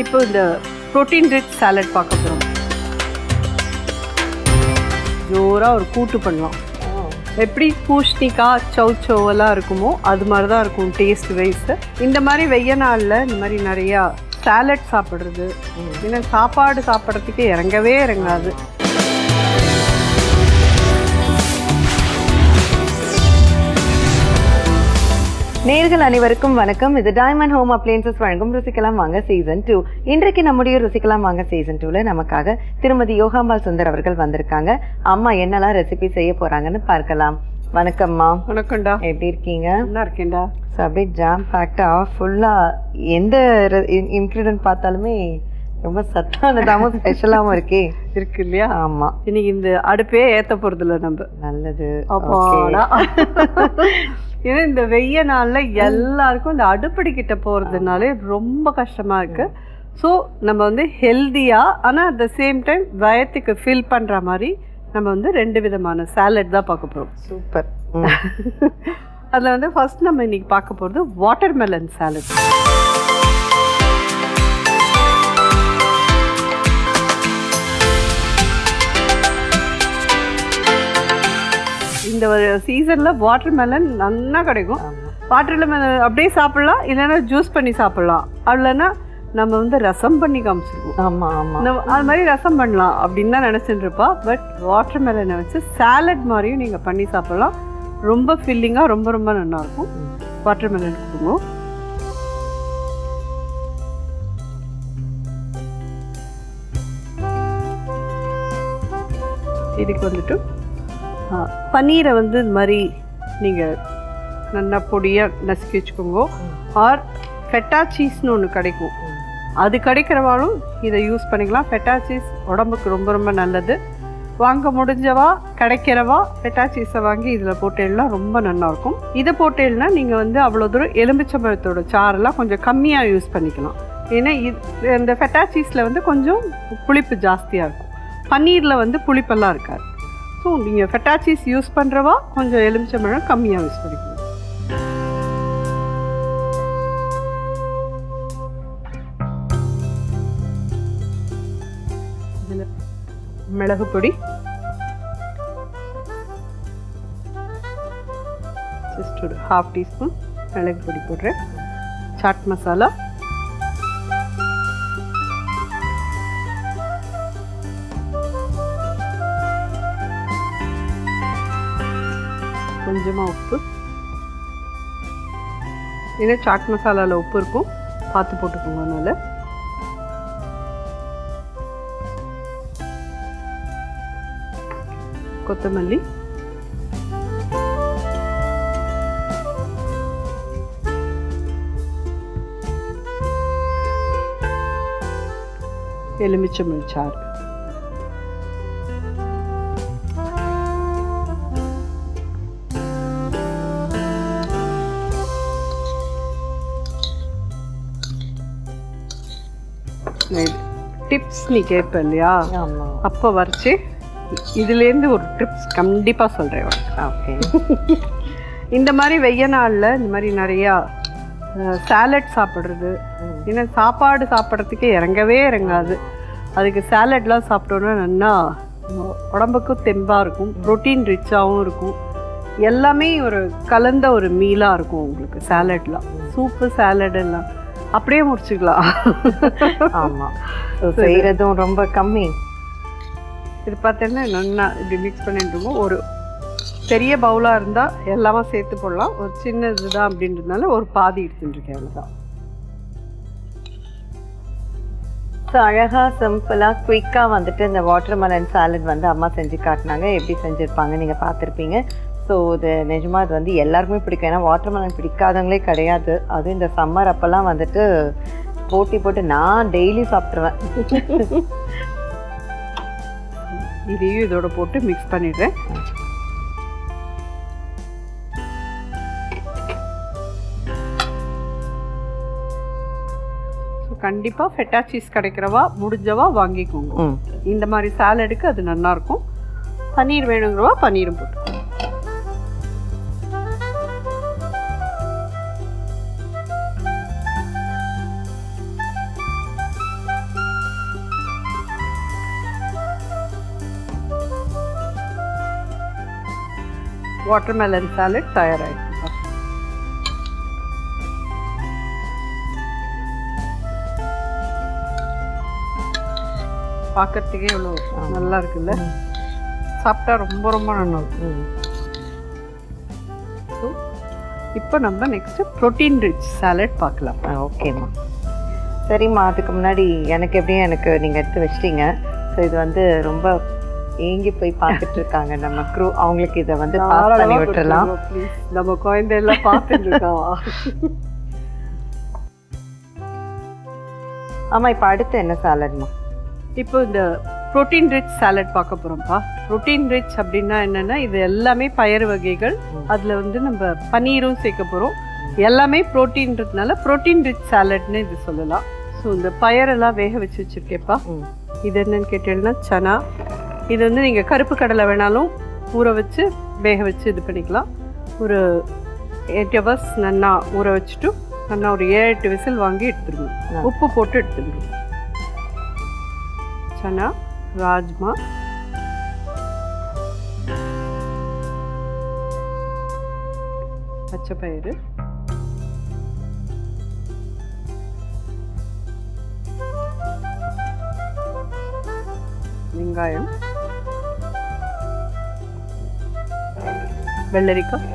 இப்போ இந்த protein rich salad பார்க்க போகிறோம் ஜோராக ஒரு கூட்டு பண்ணலாம். எப்படி பூஷ்ணிக்காய் சௌ சௌவெல்லாம் இருக்குமோ அது மாதிரி தான் இருக்கும் டேஸ்ட் வைஸ் இந்த மாதிரி வெய்ய நாளில் இந்த மாதிரி நிறையா சாலட் சாப்பிட்றது. ஏன்னா சாப்பாடு சாப்பிட்றதுக்கு இறங்கவே இறங்காது. நேர்கள் அனைவருக்கும் வணக்கம். இது டைமண்ட் ஹோம் அப்ளையன்சஸ் வழங்கும் ருசிக்கலாம் வாங்க சீசன் டூ இன்றைக்கு நம்முடைய ருசிக்கலாம் வாங்க சீசன் டூல நமக்காக திருமதி யோகாம்பால் சுந்தர் அவர்கள் வந்திருக்காங்க. அம்மா என்னெல்லாம் ரெசிபி செய்ய போறாங்கன்னு பார்க்கலாம். வணக்கம்மா. வணக்கம்டா. எப்படி இருக்கீங்க? நல்லா இருக்கேன்டா. ஸோ அப்படியே ஜாம் பேக்டா ஃபுல்லாக எந்த இன்க்ரீடியன்ட் பார்த்தாலுமே ரொம்ப சத்தானதாகவும் ஸ்பெஷலாகவும் இருக்கே. இருக்கு இல்லையா ஆமாம் இன்னைக்கு இந்த அடுப்பே ஏற்ற போகிறதில்ல நம்ம. நல்லது. அப்பாடா. ஏன்னா இந்த வெய்ய நாள்ல எல்லாருக்கும் இந்த அடுப்படி கிட்ட போறதுனாலே ரொம்ப கஷ்டமா இருக்கு. ஸோ நம்ம வந்து ஹெல்தியா ஆனா அட் த சேம் டைம் வயத்துக்கு ஃபில் பண்ற மாதிரி நம்ம வந்து ரெண்டு விதமான சாலட் தான் பார்க்க போறோம். சூப்பர். அதில் வந்து ஃபர்ஸ்ட் நம்ம இன்னைக்கு பார்க்க போகிறது வாட்டர் மெலன் சாலட் இந்த சீசனில் வாட்டர் மெலன் நல்லா கிடைக்கும். வாட்டர் மெலன் அப்படியே சாப்பிடலாம் இல்லைன்னா ஜூஸ் பண்ணி சாப்பிடலாம். இல்லைன்னா நம்ம வந்து ரசம் பண்ணி காமிச்சிருக்கோம் ஆமாம் ஆமாம் நம்ம அது மாதிரி ரசம் பண்ணலாம் அப்படின்னு தான் நினச்சிட்டு இருப்பா. பட் வாட்டர் மெலனை வச்சு சாலட் மாதிரியும் நீங்கள் பண்ணி சாப்பிடலாம். ரொம்ப ஃபில்லிங்காக ரொம்ப ரொம்ப நல்லாயிருக்கும் வாட்டர் மெலன் கொடுங்க. இதுக்கு வந்துட்டு பன்னீரை வந்து இந்த மாதிரி நீங்கள் நல்லா பொடியாக நசுக்கி வச்சுக்கோங்க. ஆர் ஃபெட்டா சீஸ்னு ஒன்று கிடைக்கும். அது கிடைக்கிறவாலும் இதை யூஸ் பண்ணிக்கலாம். ஃபெட்டா சீஸ் உடம்புக்கு ரொம்ப ரொம்ப நல்லது. வாங்க முடிஞ்சவா கிடைக்கிறவா ஃபெட்டா சீஸை வாங்கி இதில் போட்டேன்னா ரொம்ப நல்லாயிருக்கும் இதை போட்டேன்னா நீங்கள் வந்து அவ்வளோ தூரம் எலுமிச்சம்பழத்தோட சாரெல்லாம் கொஞ்சம் கம்மியாக யூஸ் பண்ணிக்கலாம். ஏன்னா இது இந்த ஃபெட்டா சீஸில் வந்து கொஞ்சம் புளிப்பு ஜாஸ்தியாக இருக்கும். பன்னீரில் வந்து புளிப்பெல்லாம் இருக்காது. ஸோ நீங்கள் ஃபெட்டா சீஸ் யூஸ் பண்ணுறவா கொஞ்சம் எலுமிச்சம்பழம் கம்மியாக யூஸ் பண்ணிக்கணும் மிளகு பொடி. ஜஸ்ட் ஒரு ஹாஃப் டீஸ்பூன் மிளகு பொடி போடுறேன். சாட் மசாலா கொஞ்சமாக உப்பு ஏன்னா சாட் மசாலாவில் உப்பு இருக்கும் பார்த்து போட்டுக்கோங்க அதனால கொத்தமல்லி எலுமிச்சம்பழம் டிப்ஸ் நீ கேட்ப இல்லையா அப்போ வரைச்சி இதுலேருந்து ஒரு டிப்ஸ் கண்டிப்பாக சொல்கிறேன் ஓகே இந்த மாதிரி வெய்ய நாளில் இந்த மாதிரி நிறையா சாலட் சாப்பிட்றது. ஏன்னா சாப்பாடு சாப்பிட்றதுக்கே இறங்கவே இறங்காது. அதுக்கு சாலட்லாம் சாப்பிட்டோன்னா நல்லா உடம்புக்கும் தெம்பாக இருக்கும் ப்ரோட்டீன் ரிச்சாகவும் இருக்கும். எல்லாமே ஒரு கலந்த ஒரு மீலாக இருக்கும் உங்களுக்கு சாலட்லாம் சூப்பு சாலட் எல்லாம். அப்படியே முடிச்சுக்கலாம். ஆமாம் செய்கிறதும் ரொம்ப கம்மி. இது பார்த்தீங்கன்னா நல்லா இப்படி மிக்ஸ் பண்ணிட்டு இருக்கோம். ஒரு பெரிய பவுலாக இருந்தால் எல்லாமே சேர்த்து போடலாம். ஒரு சின்ன இதுதான் அப்படின்றதுனால ஒரு பாதி எடுத்துட்டுருக்கேன் அவ்வளோதான் ஸோ அழகாக சிம்பிளாக குயிக்காக வந்துட்டு இந்த வாட்டர் மெலன் சாலட் வந்து அம்மா செஞ்சு காட்டினாங்க. எப்படி செஞ்சுருப்பாங்க நீங்கள் பார்த்துருப்பீங்க. ஸோ இது நிஜமாக இது வந்து எல்லாருக்குமே பிடிக்கும். ஏன்னா வாட்டர் மெலன் பிடிக்காதவங்களே கிடையாது. அதுவும் இந்த சம்மர் அப்போல்லாம் வந்துட்டு போட்டி போட்டு நான் டெய்லி சாப்பிட்ருவேன் இதையும் இதோட போட்டு மிக்ஸ் பண்ணிடுறேன். கண்டிப்பாக ஃபெட்டா சீஸ் கிடைக்கிறவா முடிஞ்சவா வாங்கிக்கோங்க. இந்த மாதிரி சாலடுக்கு அது நல்லா இருக்கும் பன்னீர் வேணுங்கிறவா பன்னீரும் போட்டு. வாட்டர்மெலன் சாலட் தயாராகிடுச்சுப்பா பார்க்கறதுக்கே இவ்வளோ நல்லா இருக்குல்ல? சாப்பிட்டா ரொம்ப ரொம்ப நல்லா இருக்கும். ஸோ இப்போ நம்ம நெக்ஸ்ட்டு ப்ரோட்டீன் ரிச் சாலட் பார்க்கலாம் ஓகேம்மா சரிம்மா அதுக்கு முன்னாடி எனக்கு எப்படியும் எனக்கு நீங்கள் எடுத்து வச்சிட்டீங்க. ஸோ இது வந்து ரொம்ப ஏங்கி போய் பார்த்துட்டு இருக்காங்க நம்ம க்ரூ அவங்களுக்கு இதை வந்து பாஸ் பண்ணி விட்டுறலாம். நம்ம குழந்தையெல்லாம் பார்த்துட்டு இருக்கா ஆமாம் இப்போ அடுத்து என்ன சாலட்மா இப்போ இந்த ப்ரோட்டீன் ரிச் சாலட் பார்க்க போகிறோம்ப்பா ப்ரோட்டீன் ரிச் அப்படின்னா என்னென்னா இது எல்லாமே பயறு வகைகள். அதில் வந்து நம்ம பன்னீரும் சேர்க்க போகிறோம் எல்லாமே ப்ரோட்டீன்றதுனால ப்ரோட்டீன் ரிச் சாலட்னு இது சொல்லலாம். ஸோ இந்த பயரெல்லாம் வேக வச்சு வச்சுருக்கேப்பா இது என்னன்னு கேட்டீங்கன்னா சனா. இது வந்து நீங்கள் கருப்பு கடலை வேணாலும் ஊற வச்சு வேக வச்சு இது பண்ணிக்கலாம். ஒரு எயிட் ஹவர்ஸ் நல்லா ஊற வச்சுட்டு நல்லா ஒரு ஏழு எட்டு விசில் வாங்கி எடுத்துருங்க. உப்பு போட்டு எடுத்துருங்க சனா ராஜ்மா. பச்சை பயிறு. வெங்காயம். வெள்ளரிக்காய்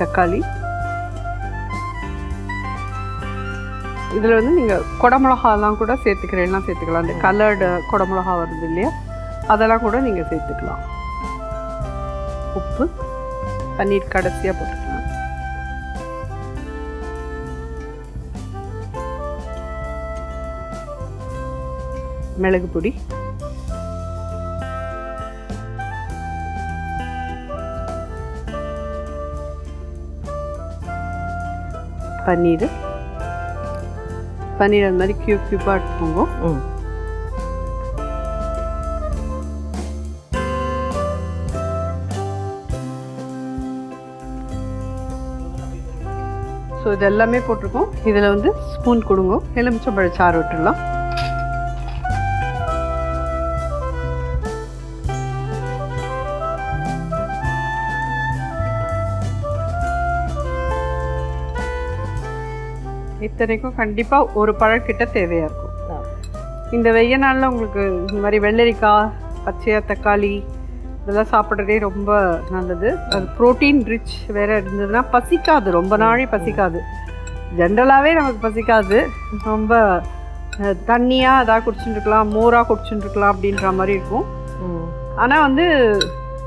தக்காளி. இதில் வந்து நீங்கள் குடமிளகாலாம் கூட சேர்த்துக்கிறேன்லாம் சேர்த்துக்கலாம். அந்த கலர்டு குடமிளகா வருது இல்லையா? அதெல்லாம் கூட நீங்கள் சேர்த்துக்கலாம். உப்பு பன்னீர் கடைசியாக போட்டு மிளகு பொடி. பன்னீர். பன்னீர் அந்த மாதிரி கியூப் கியூப்பாக எடுத்துக்கோங்க. ஸோ இது எல்லாமே போட்டிருக்கோம். இதில் வந்து ஸ்பூன் கொடுங்க. எலுமிச்சம்பழ சாறு விட்டுடலாம். இத்தனைக்கும் கண்டிப்பாக ஒரு பழக்கிட்ட தேவையாக இருக்கும். இந்த வெய்ய நாளில் உங்களுக்கு இந்த மாதிரி வெள்ளரிக்காய் பச்சையாக தக்காளி இதெல்லாம் சாப்பிட்றதே ரொம்ப நல்லது. அது ப்ரோட்டீன் ரிச் வேற இருந்ததுன்னா பசிக்காது. ரொம்ப நாளே பசிக்காது. ஜென்ரலாகவே நமக்கு பசிக்காது. ரொம்ப தண்ணியாக அதாக குடிச்சுட்டு இருக்கலாம் மோராக குடிச்சுட்டு இருக்கலாம் அப்படின்ற மாதிரி இருக்கும். ஆனால் வந்து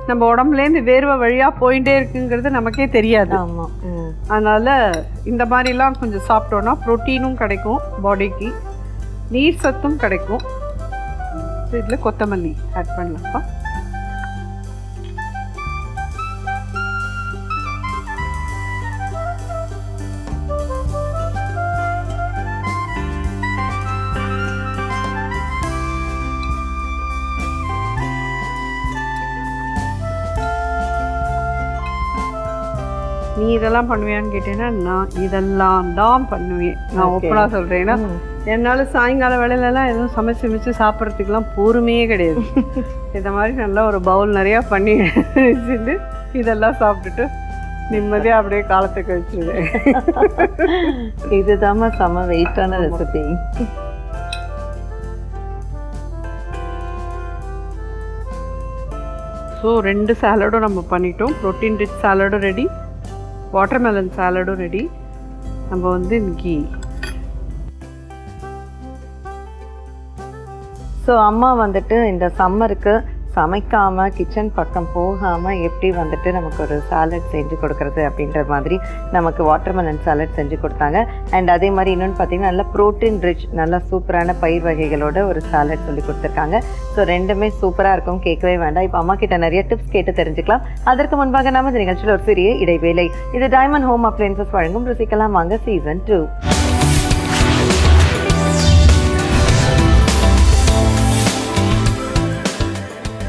நம்ம உடம்புலேருந்து வேர்வை வழியாக போயிட்டே இருக்குங்கிறது நமக்கே தெரியாது. ஆமாம் அதனால் இந்த மாதிரிலாம் கொஞ்சம் சாப்பிட்டோன்னா ப்ரோட்டீனும் கிடைக்கும் பாடிக்கு நீர் சத்தும் கிடைக்கும். இதில் கொத்தமல்லி ஆட் பண்ணலாம்ப்பா. இதெல்லாம் பண்ணுவியான்னு கேட்டீங்கன்னா நான் இதெல்லாம் தான் பண்ணுவேன். நான் Okay. ஓப்பனாக சொல்கிறேன் ஏன்னா ம். என்னால் சாயங்கால வேலையிலலாம் எதுவும் சமைச்சு சமைச்சு சாப்பிட்றதுக்குலாம் பொறுமையே கிடையாது. இந்த மாதிரி நல்லா ஒரு பவுல் நிறையா பண்ணி வச்சுட்டு இதெல்லாம் சாப்பிட்டுட்டு நிம்மதியாக அப்படியே காலத்தை கழிச்சிடுவேன் இதுதாம்மா செம வெயிட்டான ரெசிபி ஸோ ரெண்டு சாலடும் நம்ம பண்ணிட்டோம். ப்ரோட்டீன் ரிச் சாலடும் ரெடி வாட்டர்மெலன் சாலடும் ரெடி நம்ம வந்து இன்னைக்கு ஸோ அம்மா வந்துட்டு இந்த சம்மருக்கு சமைக்காமல் கிச்சன் பக்கம் போகாமல் எப்படி வந்துட்டு நமக்கு ஒரு சாலட் செஞ்சு கொடுக்கறது அப்படின்ற மாதிரி நமக்கு வாட்டர்மெலன் சாலட் செஞ்சு கொடுத்தாங்க. அண்ட் அதே மாதிரி இன்னொன்று பார்த்தீங்கன்னா நல்லா ப்ரோட்டீன் ரிச் நல்லா சூப்பரான பயிர் வகைகளோட ஒரு சாலட் சொல்லி கொடுத்துருக்காங்க. ஸோ ரெண்டுமே சூப்பராக இருக்கும். கேட்கவே வேண்டாம். இப்போ அம்மா கிட்ட நிறைய டிப்ஸ் கேட்டு தெரிஞ்சுக்கலாம். அதற்கு முன்பாக நம்ம இந்த நிகழ்ச்சியில் ஒரு சிறிய இடைவேளை. இது டைமண்ட் ஹோம் அப்ளைன்சஸ் வழங்கும். ருசிக்கலாம். வாங்க season two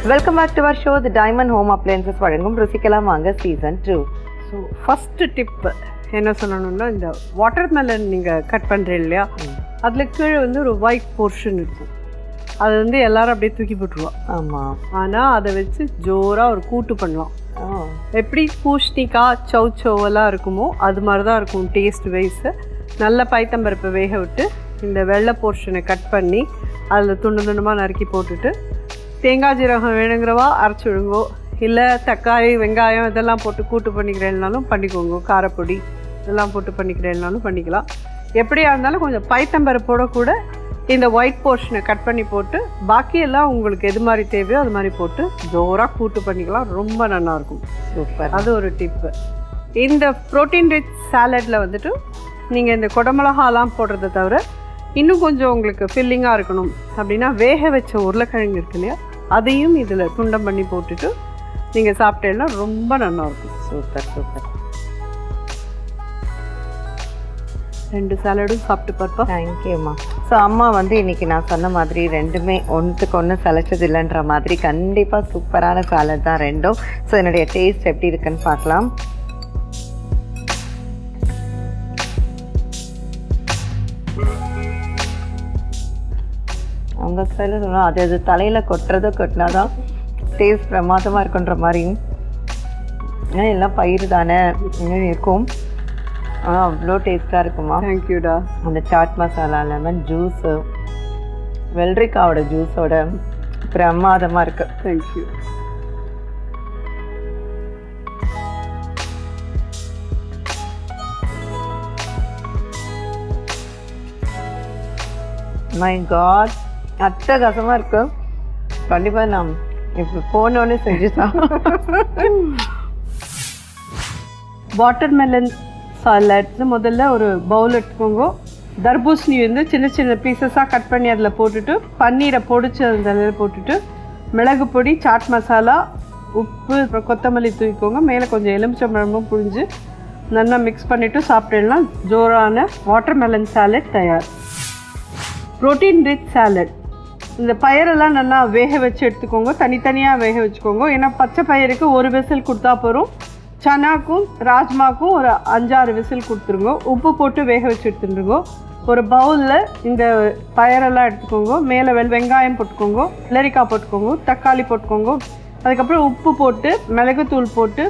welcome back to our show the diamond home appliances வழங்கும் ருசிக்கலாம் வாங்க season two so first tip என்ன சொல்லணும்னா இந்த வாட்டர்மெலன் நீங்கள் கட் பண்ணுறீங்க இல்லையா? அதில் கீழே வந்து ஒரு ஒயிட் போர்ஷன் இருக்கும். அது வந்து எல்லாரும் அப்படியே தூக்கி போட்டுருவா ஆமாம் ஆனால் அதை வச்சு ஜோராக ஒரு கூட்டு பண்ணலாம். எப்படி பூஷ்ணிக்காய் சௌ சௌவெல்லாம் இருக்குமோ அது மாதிரி தான் இருக்கும் டேஸ்ட் வைஸு நல்ல பைத்தம்பருப்பை வேக விட்டு இந்த வெள்ளை போர்ஷனை கட் பண்ணி அதில் துண்டு துண்டுமாக நறுக்கி போட்டுட்டு தேங்காய் ஜீரகம் வேணுங்கிறவா அரைச்சி விடுங்கோ. இல்லை தக்காளி வெங்காயம் இதெல்லாம் போட்டு கூட்டு பண்ணிக்கிறேன்னாலும் பண்ணிக்கோங்க. காரப்பொடி இதெல்லாம் போட்டு பண்ணிக்கிறேன்னாலும் பண்ணிக்கலாம். எப்படியா இருந்தாலும் கொஞ்சம் பைத்தம்பருப்போட கூட இந்த ஒயிட் போர்ஷனை கட் பண்ணி போட்டு பாக்கி எல்லாம் உங்களுக்கு எது மாதிரி தேவையோ அது மாதிரி போட்டு ஜோராக கூட்டு பண்ணிக்கலாம். ரொம்ப நல்லா இருக்கும் சூப்பர். அது ஒரு டிப்பு இந்த ப்ரோட்டீன் ரிச் சாலடில் வந்துட்டு நீங்கள் இந்த குடமிளகாலாம் போடுறத தவிர இன்னும் கொஞ்சம் உங்களுக்கு ஃபில்லிங்காக இருக்கணும். அப்படின்னா வேக வச்ச உருளைக்கிழங்கு இருக்கு இல்லையா அதையும் இதில் துண்டம் பண்ணி போட்டுட்டு நீங்கள் சாப்பிட்டேன்னா ரொம்ப நல்லா இருக்கும். Super super. ரெண்டு சாலடும் சாப்பிட்டு பார்ப்பா. தேங்க்யூம்மா ஸோ அம்மா வந்து இன்னைக்கு நான் சொன்ன மாதிரி ரெண்டுமே ஒன்றுக்கு ஒன்று சளைச்சது இல்லைன்ற மாதிரி கண்டிப்பாக சூப்பரான சாலட் தான் ரெண்டும். ஸோ என்னுடைய டேஸ்ட் எப்படி இருக்குன்னு பார்க்கலாம். அவங்க ஸ்டைலில் சொன்னால் அது அது தலையில் கொட்டுறதோ கொட்டினாதான் டேஸ்ட் பிரமாதமாக இருக்குன்ற ஏன்னா எல்லாம் பயிர் தானே இன்னும் இருக்கும். ஆனால் அவ்வளோ டேஸ்ட்டாக இருக்குமா? தேங்க்யூடா அந்த சாட் மசாலா லெமன் ஜூஸு வெள்ளரிக்காவோட ஜூஸோட பிரமாதமாக இருக்கு. தேங்க்யூ மை காட் அட்டகாசமாக இருக்கும். கண்டிப்பாக நான் இப்போ போனோடனே செஞ்சு தான் வாட்டர்மெலன் சாலட் முதல்ல ஒரு பவுல் எடுத்துக்கோங்க. தர்பூசணி வந்து சின்ன சின்ன பீசஸாக கட் பண்ணி அதில் போட்டுட்டு பன்னீரை பொடிச்சு அதில் போட்டுட்டு மிளகு பொடி சாட் மசாலா உப்பு அப்புறம் கொத்தமல்லி தூக்கிக்கோங்க மேலே கொஞ்சம் எலுமிச்சம்பழமும் புழிஞ்சு நல்லா மிக்ஸ் பண்ணிவிட்டு சாப்பிட்டேன்னா ஜோரான வாட்டர்மெலன் சாலட் தயார். ப்ரோட்டீன் ரிச் சாலட் இந்த பயிரெல்லாம் நல்லா வேக வச்சு எடுத்துக்கோங்க. தனித்தனியாக வேக வச்சுக்கோங்க. ஏன்னா பச்சை பயிருக்கு ஒரு விசில் கொடுத்தா போகிறோம் சனாக்கும் ராஜ்மாக்கும் ஒரு அஞ்சாறு விசில் கொடுத்துருங்க. உப்பு போட்டு வேக வச்சு எடுத்துருங்க ஒரு பவுலில் இந்த பயரெல்லாம் எடுத்துக்கோங்க. மேலே வெள் வெங்காயம் போட்டுக்கோங்க. வெள்ளரிக்காய் போட்டுக்கோங்க. தக்காளி போட்டுக்கோங்க. அதுக்கப்புறம் உப்பு போட்டு மிளகுத்தூள் போட்டு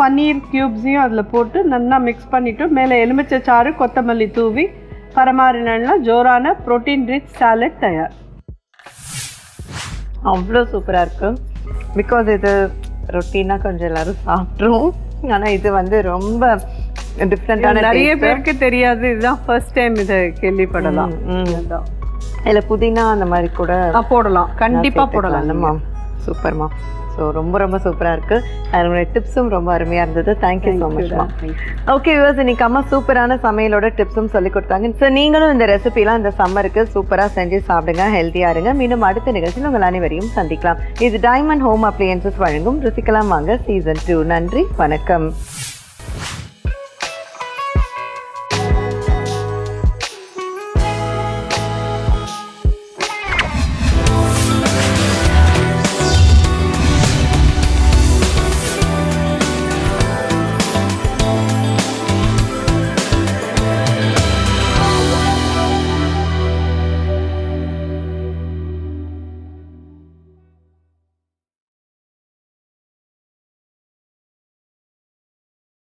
பன்னீர் க்யூப்ஸையும் அதில் போட்டு நல்லா மிக்ஸ் பண்ணிவிட்டு மேலே எலுமிச்சை சாறு கொத்தமல்லி தூவி பரமாறினா ஜோரான ப்ரோட்டீன் ரிச் சாலட் தயார். அவ்வளோ சூப்பராக இருக்கு. பிகாஸ் இது ரொட்டீனாக கொஞ்சம் எல்லாரும் சாப்பிட்ருவோம் ஆனால் இது வந்து ரொம்ப டிஃப்ரெண்ட்டான நிறைய பேருக்கு தெரியாது. இதுதான் ஃபர்ஸ்ட் டைம் இதை கேள்விப்படலாம். இதில் புதினா அந்த மாதிரி கூட போடலாம். கண்டிப்பா போடலாம். போடலாம்மா சூப்பர்மா. ஸோ ரொம்ப ரொம்ப சூப்பராக இருக்கு. அதனுடைய டிப்ஸும் ரொம்ப அருமையாக இருந்தது. தேங்க்யூ ஸோ மச்மா ஓகே விவர்ஸ் இன்னைக்கு அம்மா சூப்பரான சமையலோட டிப்ஸும் சொல்லி கொடுத்தாங்க. ஸோ நீங்களும் இந்த ரெசிபிலாம் இந்த சம்மருக்கு சூப்பராக செஞ்சு சாப்பிடுங்க ஹெல்த்தியாக இருங்க. மீண்டும் அடுத்த நிகழ்ச்சியில் உங்கள் அனைவரையும் சந்திக்கலாம். இது டைமண்ட் ஹோம் அப்ளையன்சஸ் வழங்கும். ருசிக்கலாம் வாங்க. சீசன் டூ நன்றி வணக்கம்.